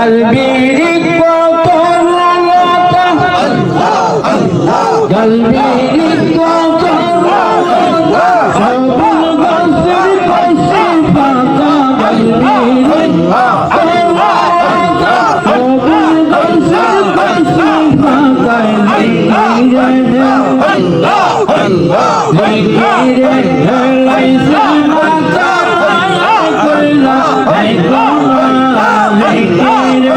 গলবিরি কত লতা আল্লাহ। আল্লাহ গলবিরি কত লতা সবুল বসরি পাইছি পাতা গলবিরি Allah, Allah, Allah, Allah, Allah,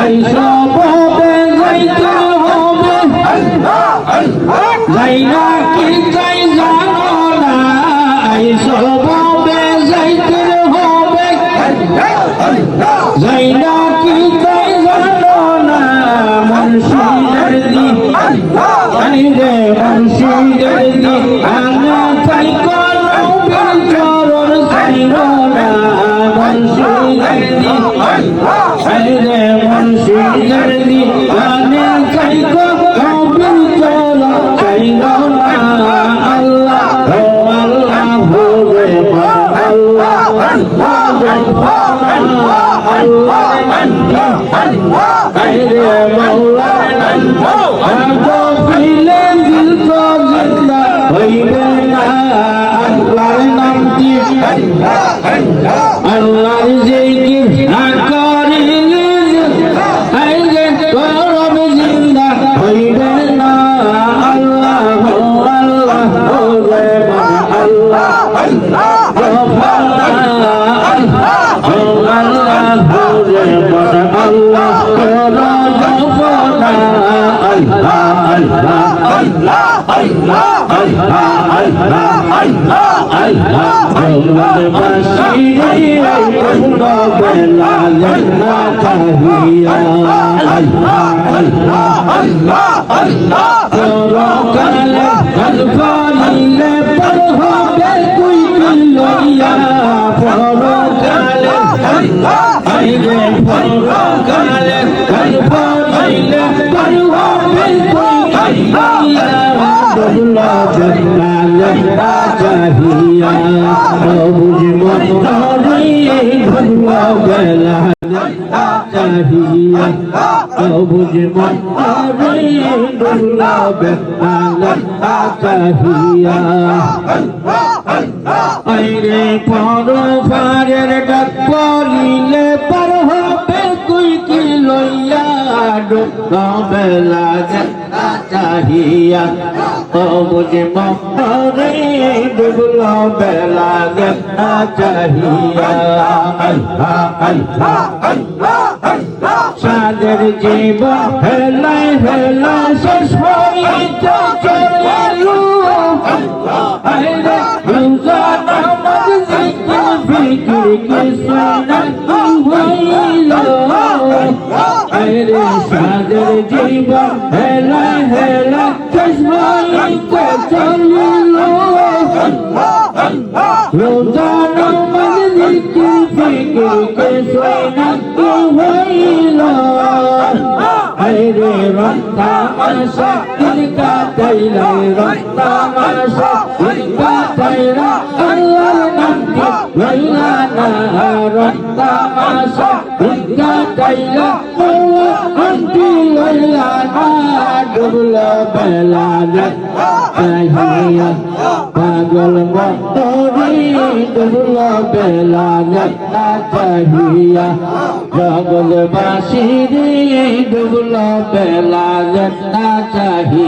I saw Allah is a giver. আল্লাহ হো রে আল্লাহ করো জপনা আল্লাহ আল্লাহ আল্লাহ আল্লাহ আল্লাহ আল্লাহ আল্লাহ আল্লাহ মোহাম্মদ বাসিরি কুলো বেলা জন্না কাহিয়া আল্লাহ আল্লাহ আল্লাহ আল্লাহ করো কালে কলফা নিলে পর হবে তুই লইয়া বুঝে মন আইরে পর ফারের ডাক পলিলে পা লইয়া ডোকা বেলা চাহিয়া, ও বুঝে মরে ডুবল বেলা গঙ্গা চাহিয়া। সাদের জীবন হেলায় হেলায় শেষ হইতে সাদের জীবন হেলায় হেলায় শেষ হইতে চলিল রোজা নামাজ জিকির ফিকির কিছু নাকি হইল। দিলকা তাইলা রক্তা মাসা দিলকা তাইলা আল্লাহর নাম কি লাইলা না রক্তা মাসা দিলকা তাইলা আল্লাহ আন্টি লাইলা না ডুবলা বেলা তাহিয়া পাগল মতরি ডুবলা বেলা তাহিয়া জগলবাসী রে ডুবল বেলা চাহিয়া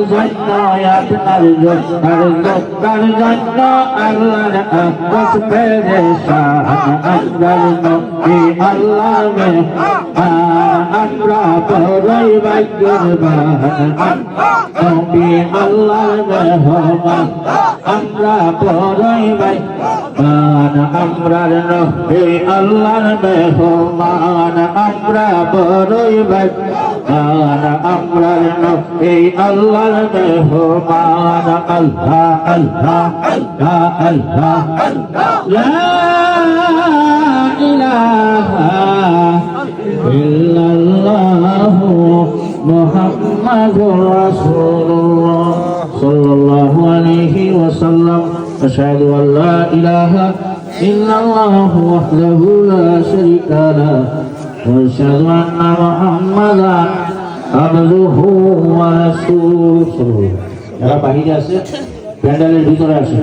জন্য আপনার জোতার জোতার জন্য আল্লাহর আকাশ পেরেশান আপনার নবী আল্লাহ মে আমরা বড়ই ভাগ্যবান নবী আল্লাহ মেহমান আমরা বড়ই আল্লাহর আল্লাহর ربهما الله الله الله الله لا إله إلا الله محمد رسول الله. صلى الله عليه وسلم. أشهد أن لا إله إلا الله وحده لا شريك له وأشهد أن محمدا আবদুহু ওয়া রাসূলুহু যারা বাহিরে আছে প্যান্ডেলের ভিতরে আছে